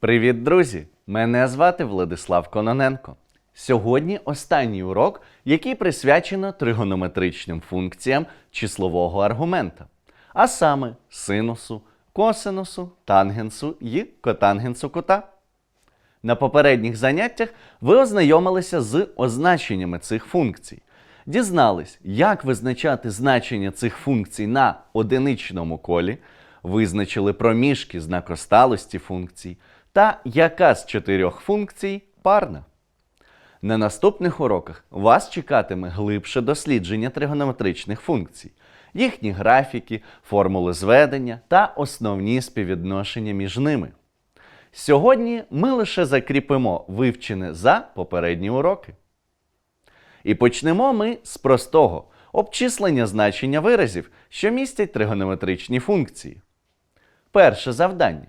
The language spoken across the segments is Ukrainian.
Привіт, друзі! Мене звати Владислав Кононенко. Сьогодні останній урок, який присвячено тригонометричним функціям числового аргумента, а саме синусу, косинусу, тангенсу і котангенсу кута. На попередніх заняттях ви ознайомилися з означеннями цих функцій, дізнались, як визначати значення цих функцій на одиничному колі, визначили проміжки знакосталості функцій та яка з чотирьох функцій парна. На наступних уроках вас чекатиме глибше дослідження тригонометричних функцій, їхні графіки, формули зведення та основні співвідношення між ними. Сьогодні ми лише закріпимо вивчене за попередні уроки. І почнемо ми з простого обчислення значення виразів, що містять тригонометричні функції. Перше завдання.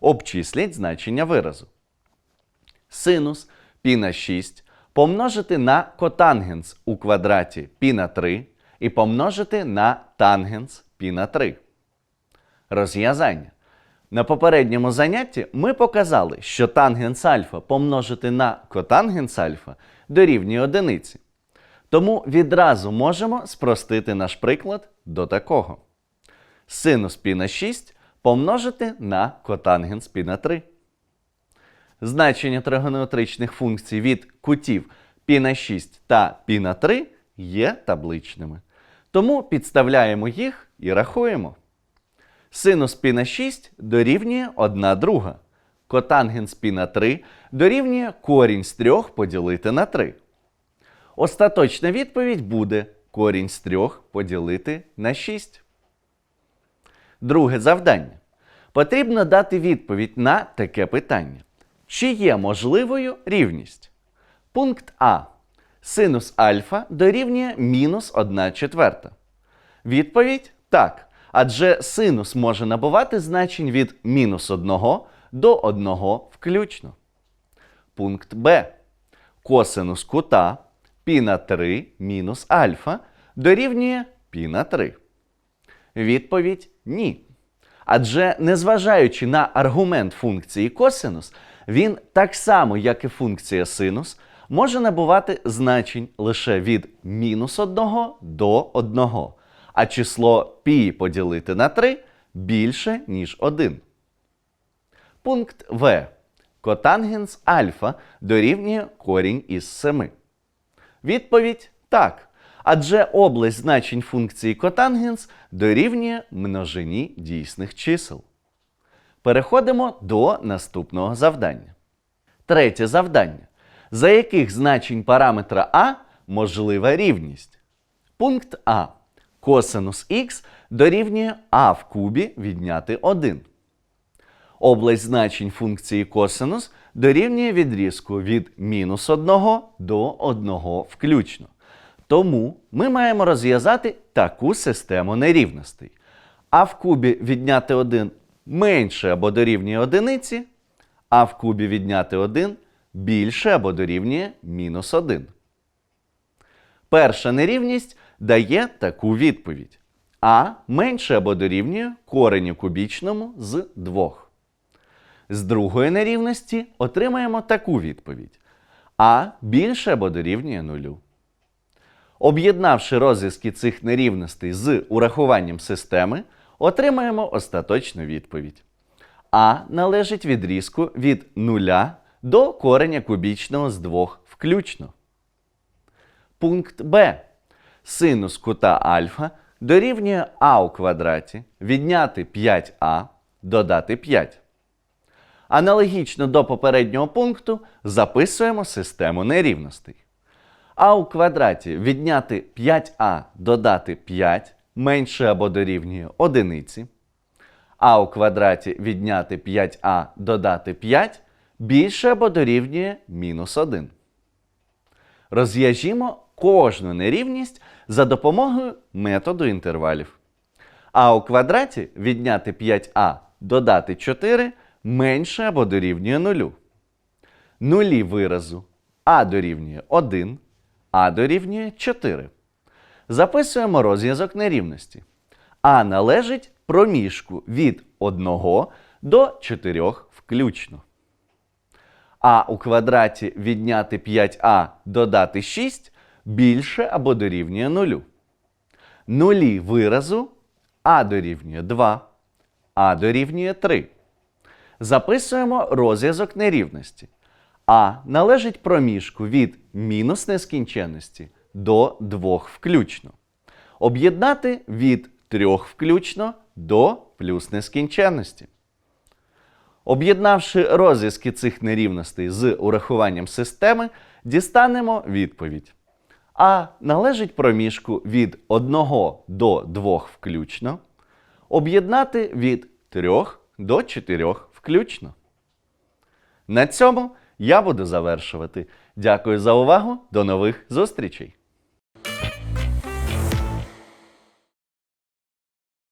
Обчисліть значення виразу. Синус π на 6 помножити на котангенс у квадраті π на 3 і помножити на тангенс π на 3. Розв'язання. На попередньому занятті ми показали, що тангенс альфа помножити на котангенс альфа дорівнює одиниці. Тому відразу можемо спростити наш приклад до такого. Синус π на 6 помножити на котангенс π на 3. Значення тригонометричних функцій від кутів π на 6 та π на 3 є табличними. Тому підставляємо їх і рахуємо. Синус π на 6 дорівнює 1 друга. Котангенс π на 3 дорівнює корінь з 3 поділити на 3. Остаточна відповідь буде корінь з 3 поділити на 6. Друге завдання. Потрібно дати відповідь на таке питання. Чи є можливою рівність? Пункт А. Синус альфа дорівнює мінус 1 четверта. Відповідь так. Адже синус може набувати значень від мінус 1 до 1 включно. Пункт Б. Косинус кута π на 3 мінус альфа дорівнює π на 3. Відповідь ні. Адже незважаючи на аргумент функції косинус, він так само, як і функція синус, може набувати значень лише від мінус 1 до 1, а число π поділити на 3 більше, ніж 1. Пункт В. Котангенс альфа дорівнює корінь із 7. Відповідь так. Адже область значень функції котангенс дорівнює множині дійсних чисел. Переходимо до наступного завдання. Третє завдання. За яких значень параметра А можлива рівність? Пункт А. Косинус х дорівнює А в кубі відняти 1. Область значень функції косинус дорівнює відрізку від мінус 1 до 1 включно. Тому ми маємо розв'язати таку систему нерівностей. А в кубі відняти 1 менше або дорівнює одиниці, а в кубі відняти 1 більше або дорівнює мінус 1. Перша нерівність дає таку відповідь. А менше або дорівнює кореню кубічному з 2. З другої нерівності отримаємо таку відповідь. А більше або дорівнює нулю. Об'єднавши розв'язки цих нерівностей з урахуванням системи, отримаємо остаточну відповідь. А належить відрізку від 0 до кореня кубічного з 2 включно. Пункт Б. Синус кута альфа дорівнює а у квадраті відняти 5а додати 5. Аналогічно до попереднього пункту записуємо систему нерівностей. А у квадраті відняти 5а додати 5 менше або дорівнює одиниці. А у квадраті відняти 5а додати 5 більше або дорівнює мінус 1. Розв'яжімо кожну нерівність за допомогою методу інтервалів. А у квадраті відняти 5а додати 4 менше або дорівнює 0. Нулі виразу а дорівнює 1, а дорівнює 4. Записуємо розв'язок нерівності. А належить проміжку від 1 до 4 включно. а у квадраті відняти 5а додати 6 більше або дорівнює нулю. Нулі виразу а дорівнює 2, а дорівнює 3. Записуємо розв'язок нерівності. А належить проміжку від мінус нескінченності до 2 включно. Об'єднати від 3 включно до плюс нескінченності. Об'єднавши розв'язки цих нерівностей з урахуванням системи, дістанемо відповідь. А належить проміжку від 1 до 2 включно, об'єднати від 3 до 4 включно. На цьому я буду завершувати. Дякую за увагу. До нових зустрічей!